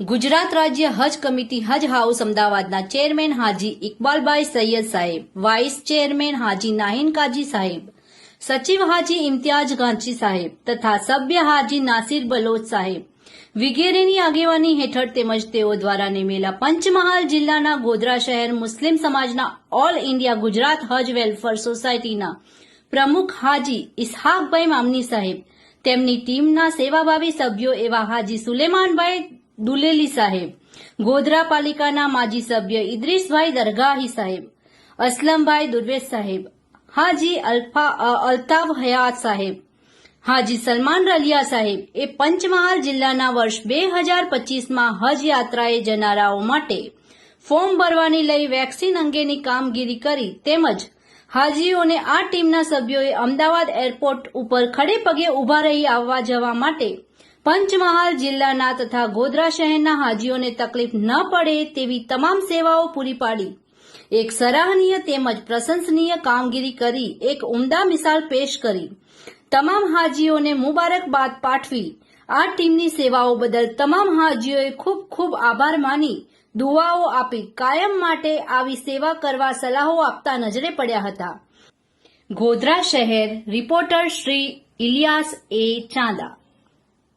ગુજરાત રાજ્ય હજ કમિટી હજ હાઉસ અમદાવાદના ચેરમેન હાજી ઇકબાલભાઈ સૈયદ સાહેબ, વાઇસ ચેરમેન હાજી નાહિન કાજી સાહેબ, સચિવ હાજી ઇમ્તિયાજ ગાંચી સાહેબ તથા સભ્ય હાજી નાસિર બલોચ સાહેબ. વિગેરેની આગેવાની હેઠળ તેમજ તેઓ દ્વારા નિમેલા પંચમહાલ જિલ્લાના ગોધરા શહેર મુસ્લિમ સમાજના ઓલ ઇન્ડિયા ગુજરાત હજ વેલફેર સોસાયટીના પ્રમુખ હાજી ઇસહાકભાઈ મામની સાહેબ, તેમની ટીમના સેવાભાવી સભ્યો એવા હાજી સુલેમાનભાઈ દુલેલી સાહેબ, ગોધરા પાલિકાના માજી સભ્ય ઇદ્રીશભાઈ દરગાહી સાહેબ, અસલમભાઈ દુર્વેશ સાહેબ, હાજી અલ્ફા અલ્તાફ હયાત સાહેબ, હાજી સલમાન રલિયા સાહેબ, એ પંચમહાલ જિલ્લાના વર્ષ બે હજાર પચીસમાં હજ યાત્રાએ જનારાઓ માટે ફોર્મ ભરવાની લઈ વેક્સિન અંગેની કામગીરી કરી તેમજ હાજીઓને આ ટીમના સભ્યોએ અમદાવાદ એરપોર્ટ ઉપર ખડે પગે ઊભા રહી આવવા જવા માટે પંચમહાલ જિલ્લાના તથા ગોધરા શહેરના હાજીઓને તકલીફ ન પડે તેવી તમામ સેવાઓ પૂરી પાડી. એક સરાહનીય તેમજ પ્રશંસનીય કામગીરી કરી, એક ઉમદા મિસાલ પેશ કરી. તમામ હાજીઓને મુબારકબાદ પાઠવી. આ ટીમની સેવાઓ બદલ તમામ હાજીઓએ ખૂબ ખૂબ આભાર માની. દુઆઓ આપી કાયમ માટે આવી સેવા કરવા સલાહો આપતા નજરે પડ્યા હતા. ગોધરા શહેર, રિપોર્ટર શ્રી ઇલિયાસ એ ચાંદા.